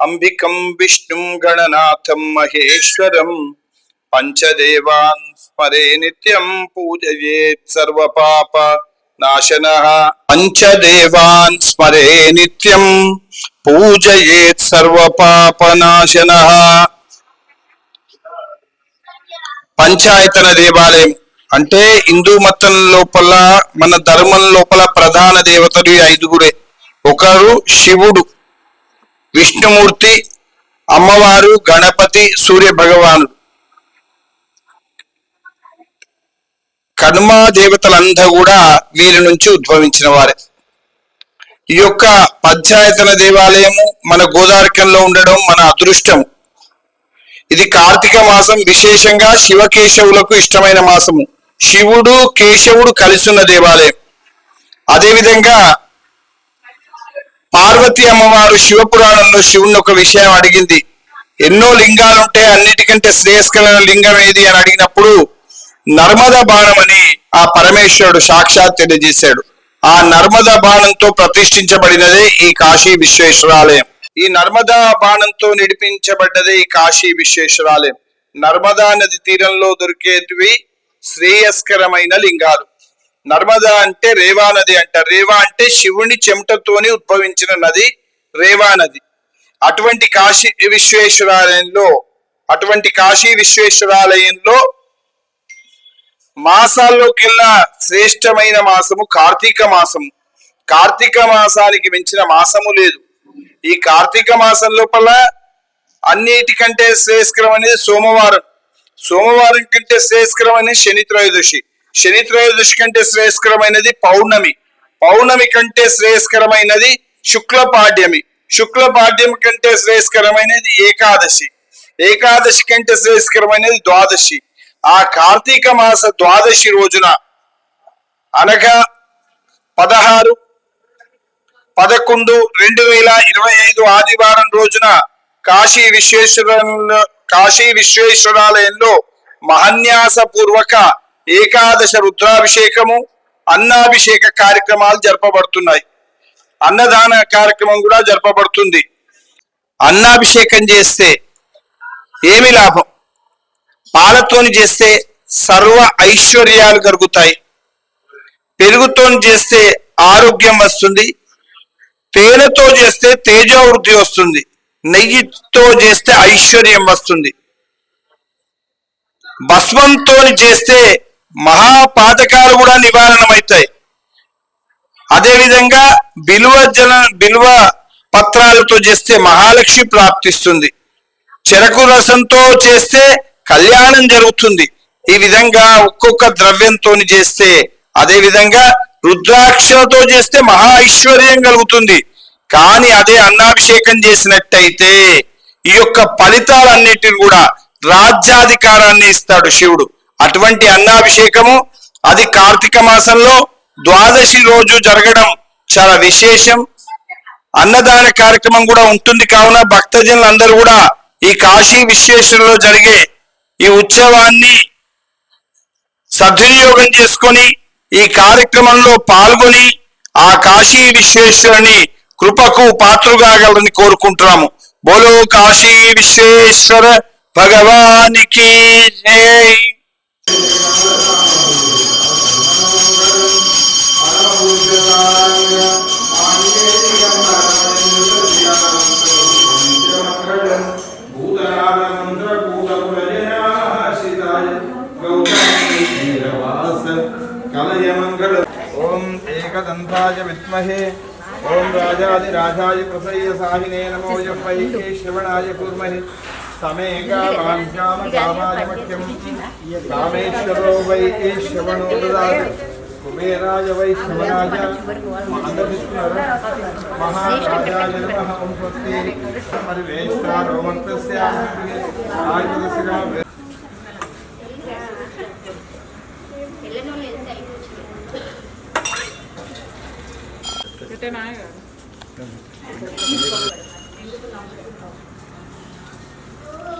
అంబికం విష్ణుం గణనాథం మహేశ్వరం పంచదేవాన్ స్మరే నిత్యం పూజయేత్ సర్వపాప నాశన పంచదేవాన్ స్మరే నిత్యం పూజయేత్ సర్వపాప నాశన పంచాయతన దేవాలయం అంటే హిందూ మతం లోపల మన ధర్మం లోపల ప్రధాన దేవతలు ఐదుగురే. ఒకరు శివుడు. విష్ణుమూర్తి అమ్మవారు గణపతి సూర్య భగవానుడు కనుమ దేవతలంతా కూడా వీరి నుంచి ఉద్భవించిన వారే. ఈ యొక్క పంచాయతన దేవాలయము మన గోదార్కంలో ఉండడం మన అదృష్టం. ఇది కార్తీక మాసం విశేషంగా శివకేశవులకు ఇష్టమైన మాసము. శివుడు కేశవుడు కలిసున్న దేవాలయం. అదేవిధంగా పార్వతి అమ్మవారు శివపురాణంలో శివుని ఒక విషయం అడిగింది. ఎన్నో లింగాలు అన్నిటికంటే శ్రేయస్కరమైన లింగం ఏది అని అడిగినప్పుడు నర్మద బాణం అని ఆ పరమేశ్వరుడు సాక్షాత్ తెలియజేశాడు. ఆ నర్మదా బాణంతో ప్రతిష్ఠించబడినదే ఈ కాశీ విశ్వేశ్వరాలయం. ఈ నర్మదా బాణంతో నిడిపించబడ్డదే ఈ కాశీ విశ్వేశ్వరాలయం. నర్మదా నది తీరంలో దొరికేటివి శ్రేయస్కరమైన లింగాలు. నర్మదా అంటే రేవా నది అంటారు రేవా అంటే శివుని చెమటతోని ఉద్భవించిన నది రేవా నది. అటువంటి కాశీ విశ్వేశ్వరాలయంలో అటువంటి కాశీ విశ్వేశ్వరాలయంలో మాసాల్లోకెల్లా శ్రేష్టమైన మాసము కార్తీక మాసము. కార్తీక మాసానికి మించిన మాసము లేదు. ఈ కార్తీక మాసం లోపల అన్నిటికంటే శ్రేయస్కరం అనేది సోమవారం. సోమవారం కంటే శ్రేయస్కరమైనది శని త్రయోదశి. శని త్రయోదశి కంటే శ్రేయస్కరమైనది పౌర్ణమి. పౌర్ణమి కంటే శ్రేయస్కరమైనది శుక్ల పాడ్యమి శుక్ల పాడ్యమి కంటే శ్రేయస్కరమైనది ఏకాదశి. ఏకాదశి కంటే శ్రేయస్కరమైనది ద్వాదశి. ఆ కార్తీక మాస ద్వాదశి రోజున అనగా పదహారు పదకొండు రెండు వేల ఇరవై ఐదు ఆదివారం రోజున కాశీ విశ్వేశ్వర కాశీ విశ్వేశ్వరాలయంలో మహన్యాస పూర్వక ఏకాదశ రుద్రాభిషేకము అన్నాభిషేక కార్యక్రమాలు జరపబడుతున్నాయి. అన్నదాన కార్యక్రమం కూడా జరపబడుతుంది. అన్నాభిషేకం చేస్తే ఏమి లాభం? పాలతోని చేస్తే సర్వ ఐశ్వర్యాలు కలుగుతాయి. పెరుగుతోని చేస్తే ఆరోగ్యం వస్తుంది. తేనెతో చేస్తే తేజోవృద్ధి వస్తుంది. నెయ్యితో చేస్తే ఐశ్వర్యం వస్తుంది. భస్మంతో చేస్తే మహాపాతకాలు కూడా నివారణమవుతాయి. అదేవిధంగా బిల్వ జల బిల్వ పత్రాలతో చేస్తే మహాలక్ష్మి ప్రాప్తిస్తుంది. చెరకు రసంతో చేస్తే కళ్యాణం జరుగుతుంది. ఈ విధంగా ఒక్కొక్క ద్రవ్యంతో చేస్తే అదే విధంగా రుద్రాక్షలతో చేస్తే మహా ఐశ్వర్యం కలుగుతుంది. కానీ అదే అన్నాభిషేకం చేసినట్టయితే ఈ యొక్క ఫలితాలన్నిటిని కూడా రాజ్యాధికారాన్ని ఇస్తాడు శివుడు. అటువంటి అన్నాభిషేకము అది కార్తీక మాసంలో ద్వాదశి రోజు జరగడం చాలా విశేషం. అన్నదాన కార్యక్రమం కూడా ఉంటుంది కావున భక్తజనులు అందరూ కూడా ఈ కాశీ విశ్వేశ్వరంలో జరిగే ఈ ఉత్సవాన్ని సద్వినియోగం చేసుకొని ఈ కార్యక్రమంలో పాల్గొని ఆ కాశీ విశ్వేశ్వరుని కృపకు పాత్రుగాగలని కోరుకుంటున్నాము. బోలో కాశీ విశ్వేశ్వర భగవానికి జై. ఏకదంతాయ విద్మహే ఓం రాజాదిరాజాయ ప్రసయ్య సాహినే నమో వై శ్రవణాయ కుర్మహి कामेश्वरो वै ते श्रवणो ददाति। कुबेराय वै श्रवणाय महाराजाय नमः। ॐ भक्ति परिवेष्टारोमन्तस्य आयुधस्य అంటే నాయన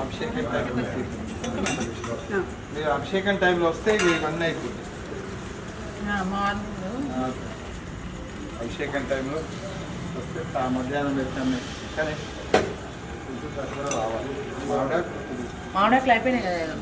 అభిషేకం టైంలో మీరు అభిషేకం టైంలో వస్తే ఇవి ఇవన్నీ అయిపోతాయి మార్నింగ్ అభిషేకం టైంలో వస్తే ఆ మధ్యాహ్నం పెట్టాము కానీ రావాలి మామిడాకు మామిడాకులు అయిపోయినాయి కదా.